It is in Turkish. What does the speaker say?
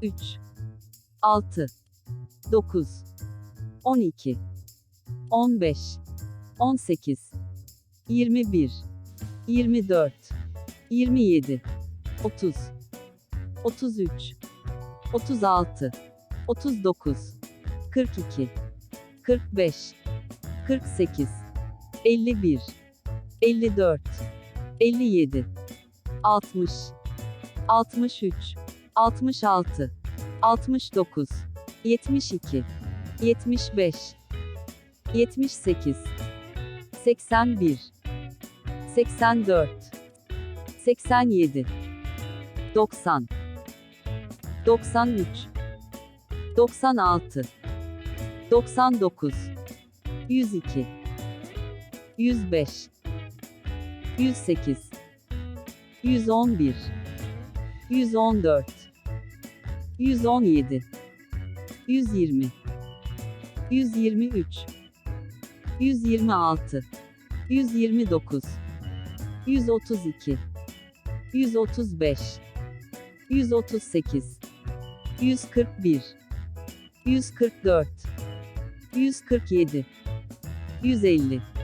3, 6, 9, 12, 15, 18, 21, 24, 27, 30, 33, 36, 39, 42, 45, 48, 51, 54, 57, 60, 63, 66, 69, 72, 75, 78, 81, 84, 87, 90, 93, 96, 99, 102, 105, 108, 111, 114, 117, 120, 123, 126, 129, 132, 135, 138, 141, 144, 147, 150,